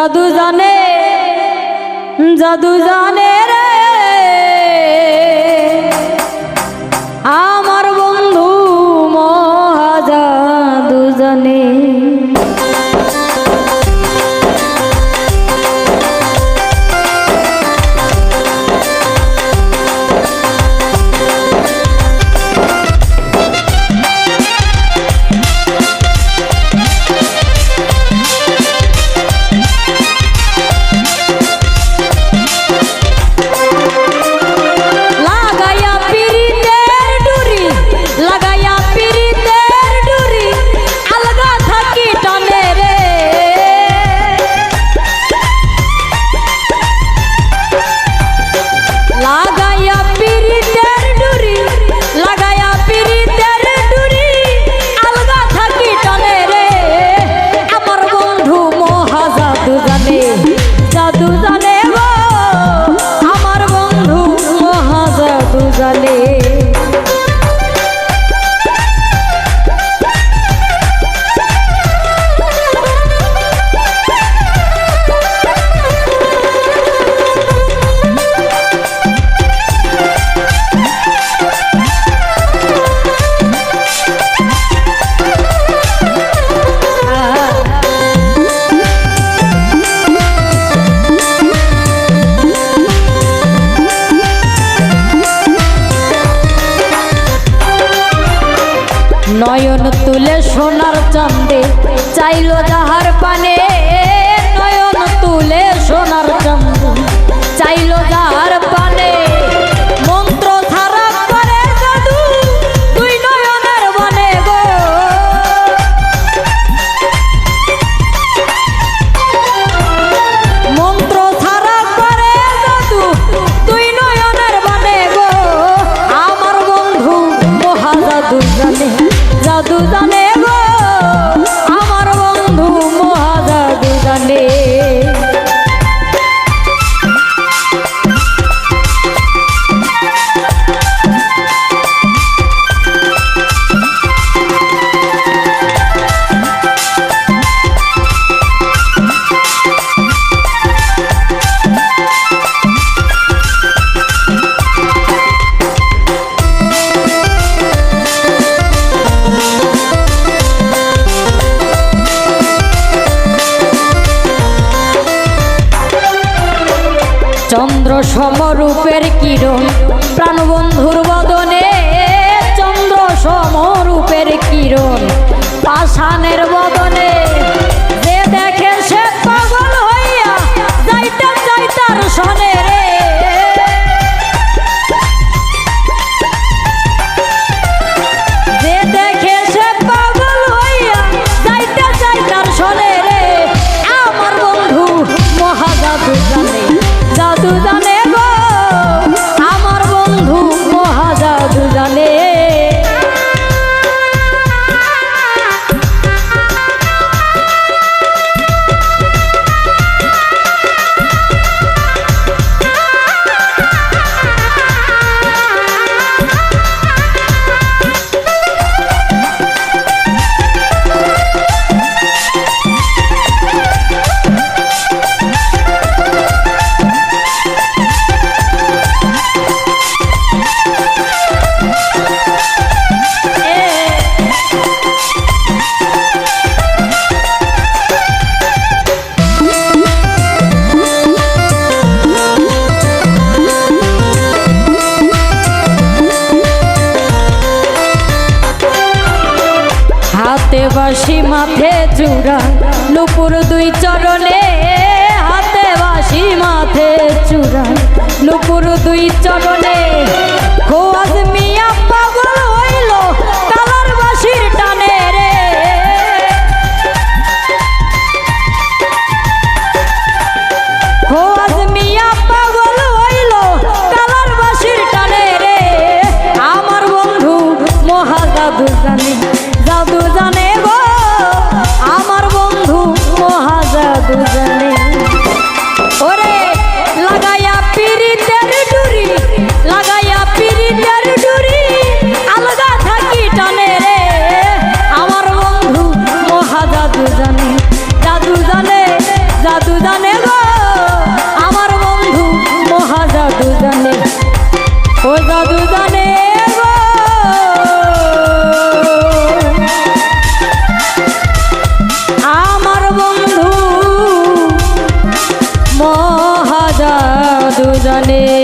জাদু জানে জাদু জানে রে সোনার চন্দে চাইল যাহার পানে সমরূপের কিরণ প্রাণবন্ধুর বদনে চন্দ্র সমরূপের কিরণ পাষাণের বদনে বাসি মাথে চূড়া। নুপুর দুই চরণে হাতে বাসি মাথে চূড়া। নুপুর দুই চরণে গোয়াজ মিয়া টানে রে। মিয়া টানে রে। আমার বন্ধু যাদু জানে গো আমার বন্ধু মহাজাদু। জানে